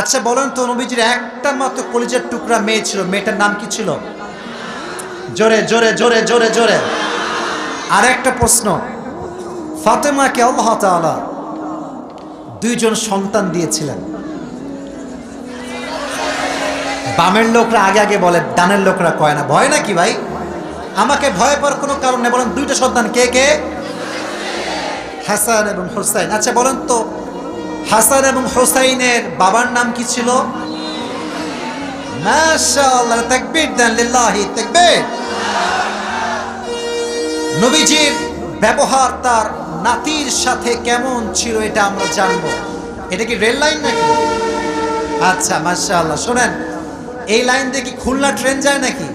আচ্ছা বলেন তো নবীজির একটা মাত্র কলিজার টুকরা মেয়ে ছিল, মেয়েটার নাম কি ছিল? জোরে জোরে জোরে জোরে জোরে। আর একটা প্রশ্ন, ফাতেমাকে আল্লাহ দুইজন সন্তান দিয়েছিলেন। বামের লোকরা আগে আগে বলে, ডানের লোকরা কয় না, ভয় নাকি ভাই? আমাকে ভয় পাওয়ার কোনো কারণ নেই, বলেন দুইটা সন্তান কে কে? হাসান এবং হোসাইন। আচ্ছা বলেন তো হাসান এবং হোসাইনের বাবার নাম কি ছিল? মাশাআল্লাহ দেন নবীজির ব্যবহার তার নাতির সাথে কেমন ছিল এটা আমরা জানব। এটা কি রেল লাইন নাকি? আচ্ছা মাশাআল্লাহ, শোনেন, এই লাইন দিয়ে কি খুলনা ট্রেন যায় নাকি?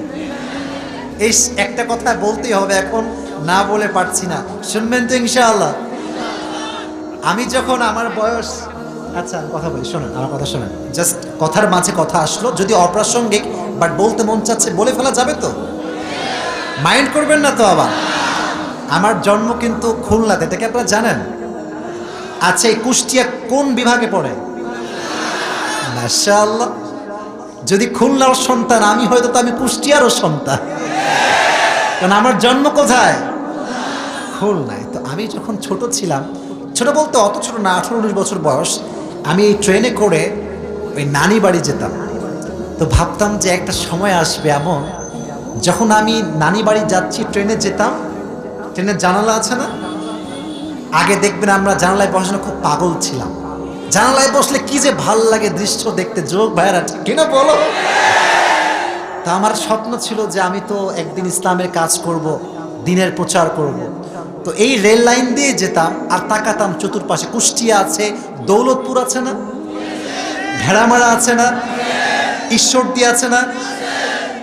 এই একটা কথা বলতেই হবে এখন, না বলে পারছি না। শুনবেন তো ইনশাআল্লাহ। আমি যখন আমার বয়স আচ্ছা কথা বলি, শোনেন, আমার কথা শোনেন। জাস্ট কথার মাঝে কথা আসলো, যদি অপ্রাসঙ্গিক বাট বলতে মন চাচ্ছে, বলে ফেলা যাবে তো? মাইন্ড করবেন না তো আবার? আমার জন্ম কিন্তু খুলনাতে, এটা কি আপনারা জানেন? আচ্ছা এই কুষ্টিয়া কোন বিভাগে পড়ে? মাশাআল্লাহ। যদি খুলনার সন্তান, আমি হয়তো তো আমি কুষ্টিয়ারও সন্তান। কারণ আমার জন্ম কোথায়? খুলনায়। তো আমি যখন ছোট ছিলাম, ছোট বলতে অত ছোট না আঠারো উনিশ বছর বয়স। আমি এই ট্রেনে করে ওই নানি বাড়ি যেতাম। তো ভাবতাম যে একটা সময় আসবে এমন, যখন আমি নানি বাড়ি যাচ্ছি ট্রেনে যেতাম ট্রেনের জানালা আছে না? আগে দেখবেন আমরা জানালায় বসানো খুব পাগল ছিলাম। জানালায় বসলে কি যে ভালো লাগে দৃশ্য দেখতে। যোগ ভাইয়ারা, ঠিক কিনা বলো? তা আমার স্বপ্ন ছিল যে আমি তো একদিন ইসলামের কাজ করব, দিনের প্রচার করব। তো এই রেল লাইন দিয়ে যেতাম আর তাকাতাম চতুর্পাশে। কুষ্টিয়া আছে দৌলতপুর আছে না? ভেড়ামারা আছে না? ঈশ্বরদী আছে না?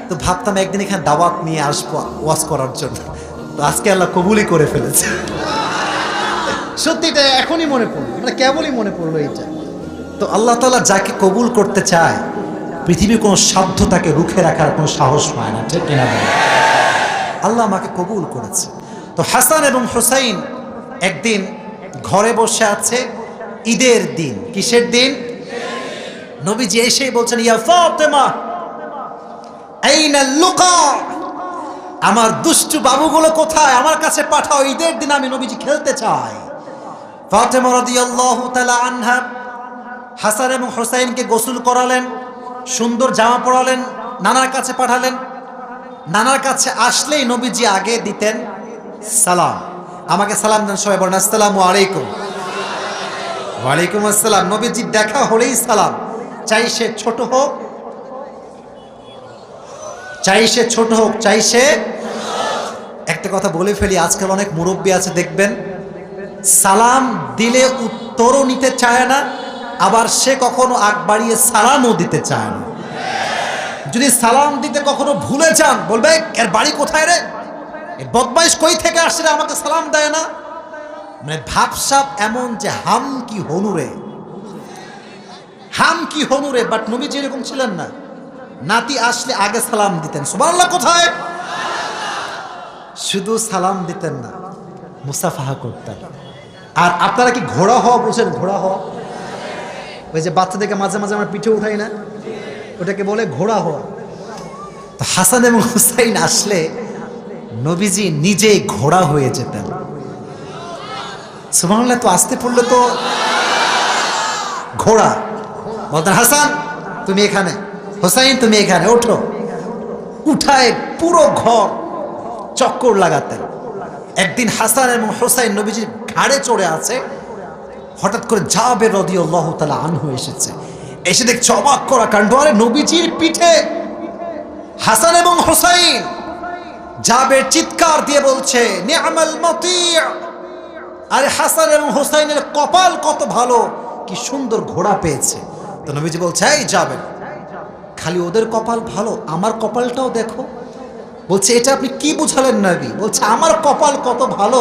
তো ভাবতাম একদিন এখানে দাওয়াত নিয়ে আসব ওয়াজ করার জন্য। তো আজকে আল্লাহ কবুলই করে ফেলেছে। সত্যি এটা এখনই মনে পড়ল মানে কেবলই মনে পড়ল এইটা। তো আল্লাহ তালা যাকে কবুল করতে চায় পৃথিবীর কোনো সাধ্য তাকে রুখে রাখার কোনো সাহস পায় না ঠিক কিনা? আল্লাহ আমাকে কবুল করেছে। তো হাসান এবং হোসাইন একদিন ঘরে বসে আছে ঈদের দিন। কিসের দিন? নবীজি এসেই বলছেন, ইয়া ফাতেমা, আইনা লুকা, আমার দুষ্টু বাবুগুলো কোথায়? আমার কাছে পাঠাও, ঈদের দিন আমি নবীজি খেলতে চাই। ফাতেমা রাদিয়াল্লাহু তাআলা আনহা হাসান এবং হোসাইনকে গোসল করালেন, সুন্দর জামা পরালেন, নানার কাছে পাঠালেন। নানার কাছে আসলেই নবীজি আগে দিতেন। সালাম। আমাকে সালাম দেন সবাই বলেন, আসসালামু আলাইকুম। ওয়ালাইকুম আসসালাম। নবীজি দেখা হলেই সালাম। চাই সে ছোট হোক, চাই সে ছোট হোক, চাই সে একটা কথা বলে ফেলি, আজকাল অনেক মুরব্বী আছে, দেখবেন, সালাম দিলে উত্তরও নিতে চায় না, আবার সে কখনো আগ বাড়িয়ে সালামও দিতে চায় না। যদি সালাম দিতে কখনো ভুলে যান, বলবে, এর বাড়ি কোথায় রে? এ বদমাইশ কই থেকে আসছে আমাকে সালাম দেয় না। মানে ভাবসাপ এমন যে হাম কি হনুরে হাম কি হনুরে বাট নবীজি এরকম ছিলেন না। নাতি আসলে আগে সালাম দিতেন। সুবহানাল্লাহ, কোথায়? শুধু সালাম দিতেন না, মুসাফাহা করতেন। আর আপনারা কি ঘোড়া হওয়া বুঝেন? ঘোড়া হওয়া? ওই যে বাচ্চাদেরকে মাঝে মাঝে আমরা পিঠে উঠাই না? ওটাকে বলে ঘোড়া হওয়া। তো হাসান এবং হুসাইন আসলে নবীজি নিজেই ঘোড়া হয়ে যেতেন। সুবহানাল্লাহ, তো আসতে পড়লে তো ঘোড়া। বলতেন, হাসান, তুমি এখানে। হোসাইন, তুমি এখানে, ওঠো। উঠায় পুরো ঘর চক্কর লাগাতেন। একদিন হাসান এবং হোসাইন নবীজির ঘাড়ে চড়ে আছে। হঠাৎ করে যাবে রদি আল্লাহ তালা আনহু এসেছে। এসে দেখছে অবাক করা কাণ্ড। আরে নবীজির পিঠে হাসান এবং হোসাইন জাবের চিৎকার দিয়ে বলছে, নিয়ামাল মতি। আরে হাসান এবং হোসাইনের কপাল কত ভালো, কি সুন্দর ঘোড়া পেয়েছে। তো নবীজি বলছে, এই যাবে খালি ওদের কপাল ভালো, আমার কপালটাও দেখো। বলছে, এটা আপনি কি বুঝালেন নবী? বলছে, আমার কপাল কত ভালো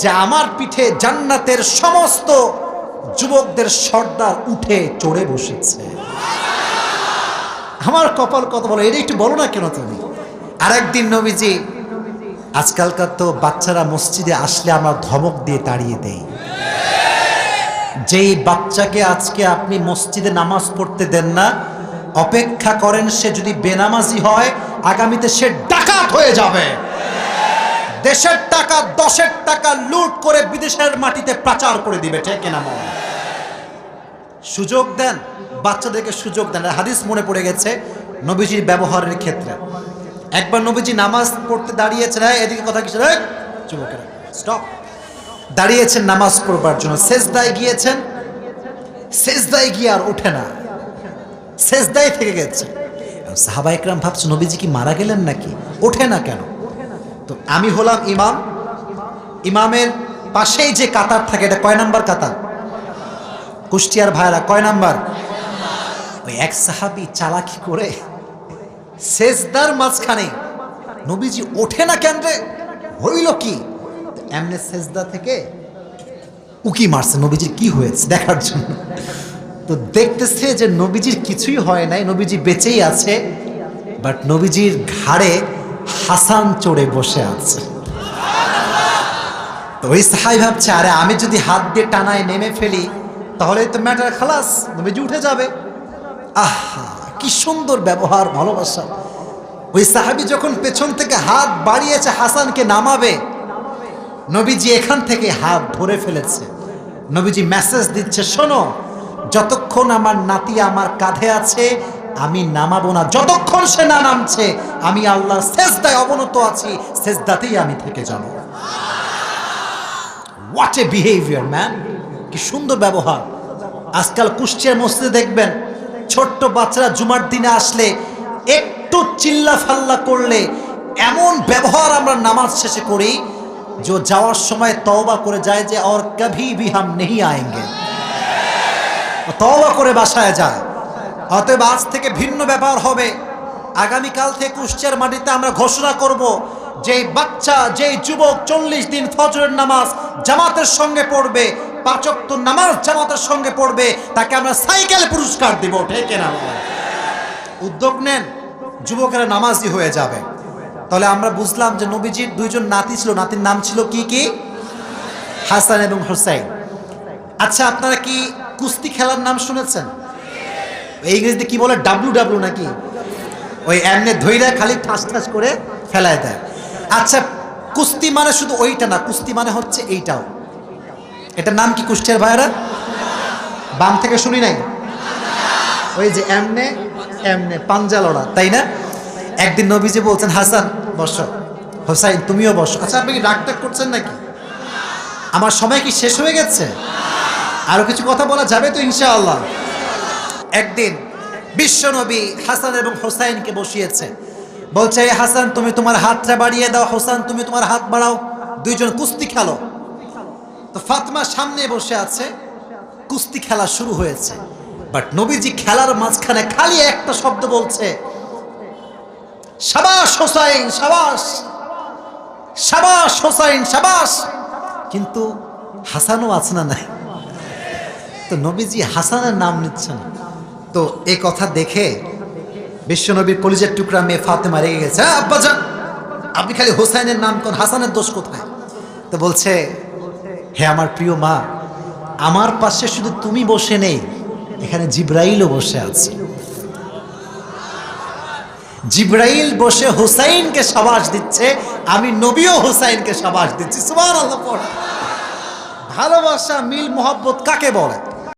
যে আমার পিঠে জান্নাতের সমস্ত যুবকদের সর্দার উঠে চড়ে বসেছে। আমার কপাল কত ভালো, এটা একটু বলো না কেন তুমি? আরেকদিন নবীজি, আজকালকার তো বাচ্চারা মসজিদে আসলে আমরা ধমক দিয়ে তাড়িয়ে দেই। যেই বাচ্চাকে আজকে আপনি মসজিদে নামাজ পড়তে দেন না, অপেক্ষা করেন সে যদি বেনামাজি হয়, আগামীতে সে ডাকাত হয়ে যাবে। দেশের টাকা, দশের টাকা লুট করে বিদেশের মাটিতে পাচার করে দিবে, ঠিক না মনে? সুযোগ দেন, বাচ্চাদেরকে সুযোগ দেন। হাদিস মনে পড়ে গেছে, নবীজির ব্যবহারের ক্ষেত্রে। একবার নবীজি নামাজ পড়তে দাঁড়িয়েছেন হ্যাঁ এদিকে কথা কিছু যুবকেরা স্টপ দাঁড়িয়েছেন নামাজ পড়বার জন্য। শেষদায় গিয়েছেন শেষদায় গিয়ে আর ওঠে না। শেষদায় থেকে গেছে। সাহাবা একরাম ভাবছে, নবীজি কি মারা গেলেন নাকি? ওঠে না কেন? তো আমি হলাম ইমাম। ইমামের পাশেই যে কাতার থাকে, এটা কয় নাম্বার কাতার? কুষ্টিয়ার ভাইরা, কয় নাম্বার? ওই এক সাহাবি চালাকি করে শেষদার মাঝখানে। নবীজি ওঠে না কেন রে হইল কি? এমনি শেষদা থেকে উকি মারছে নবীজির কি হয়েছে দেখার জন্য। তো দেখতেছে যে নবীজির কিছুই হয় নাই, নবীজি বেঁচেই আছে বাট নবীজির ঘাড়ে হাসান চড়ে বসে আছে। তো ওই সাহাই ভাবছে, আরে আমি যদি হাত দিয়ে টানায় নেমে ফেলি তাহলে তো ম্যাটার খালাস, নবীজি উঠে যাবে। আহা! কি সুন্দর ব্যবহার, ভালোবাসা। ওই সাহাবি যখন পেছন থেকে হাত বাড়িয়েছে হাসানকে নামাবে, নবীজি এখান থেকে হাত ধরে ফেলেছে। নবীজি মেসেজ দিচ্ছে, শোনো, যতক্ষণ আমার নাতি আমার কাঁধে আছে, আমি নামাবো না। যতক্ষণ সে না নামছে, আমি আল্লাহর শেষদায় অবনত আছি শেষদাতেই আমি থেকে যাব। হোয়াট এ বিহেভিয়ার ম্যান কি সুন্দর ব্যবহার। আজকাল কুষ্টিয়ার মসজিদে দেখবেন ছোট্ট বাচ্চারা জুমার দিনে আসলে একটু চিল্লা ফাল্লা করলে এমন ব্যবহার আমরা নামাজ শেষে করি যে যাওয়ার সময় তওবা করে যায় যে আর কভি বিহাম নেই আয়েঙ্গে। তওবা করে বাসায় যায়। অতএব আজ থেকে ভিন্ন ব্যবহার হবে। আগামীকাল থেকে কুষ্টিয়ার মাটিতে আমরা ঘোষণা করব যে বাচ্চা যেই যুবক চল্লিশ দিন ফজরের নামাজ জামাতের সঙ্গে পড়বে পাঁচক্ত নামাজ জামাতের সঙ্গে পড়বে, তাকে আমরা সাইকেল পুরস্কার দিব, ঠিক না উদ্যোগ নেন, যুবকেরা নামাজি হয়ে যাবে। তাহলে আমরা বুঝলাম যে নবীজির দুইজন নাতি ছিল, নাতির নাম ছিল কি কি? হাসান এবং হোসাইন। আচ্ছা আপনারা কি কুস্তি খেলার নাম শুনেছেন? এই ইংরেজিতে কি বলে? ডাব্লু ডাব্লু নাকি? ওই এমনি ধৈরা খালি ঠাস ঠাস করে ফেলায় দেয়। আচ্ছা কুস্তি মানে শুধু ওইটা না, কুস্তি মানে হচ্ছে এইটাও। এটার নাম কি কুষ্টিয়ার ভাইরা? বাম থেকে শুনি নাই? ওই যে এমনে এমনে পাঞ্জা লড়া, তাই না? একদিন নবীজি বলছেন, হাসান, বসো। হোসাইন, তুমিও বসো। আচ্ছা আপনি কি ডাকটাক করছেন নাকি? আমার সময় কি শেষ হয়ে গেছে? আরও কিছু কথা বলা যাবে তো, ইনশাআল্লাহ। একদিন বিশ্বনবী হাসান এবং হোসাইনকে বসিয়েছে। বলছে, "এই হাসান, তুমি তোমার হাতটা বাড়িয়ে দাও। হোসান, তুমি তোমার হাত বাড়াও। দুইজন কুস্তি খেলো। তো ফাতমা সামনে বসে আছে কুস্তি খেলা শুরু হয়েছে। বাট নবীজি খেলার মাঝখানে খালি একটা শব্দ বলছে সাবাস হোসাইন সাবাস সাবাস হোসাইন সাবাস। কিন্তু হাসানও আছে না নাই। তো নবীজি হাসানের নাম নিচ্ছেন। তো এ কথা দেখে বিশ্বনবীর কলিজের টুকরা মেয়ে ফাতেমা রেগে গেছে "হ্যাঁ, আব্বাজান আপনি খালি হোসাইনের নাম কোন হাসানের দোষ কোথায়? তো বলছে হে আমার প্রিয় মা, আমার পাশে শুধু তুমি বসে নেই, এখানে জিব্রাইলও বসে আছে। জিব্রাইল বসে হুসাইনকে সাবাস দিচ্ছে, আমি নবীও হুসাইনকে সাবাস দিচ্ছি। ভালোবাসা, মিল, মোহব্বত কাকে বলে?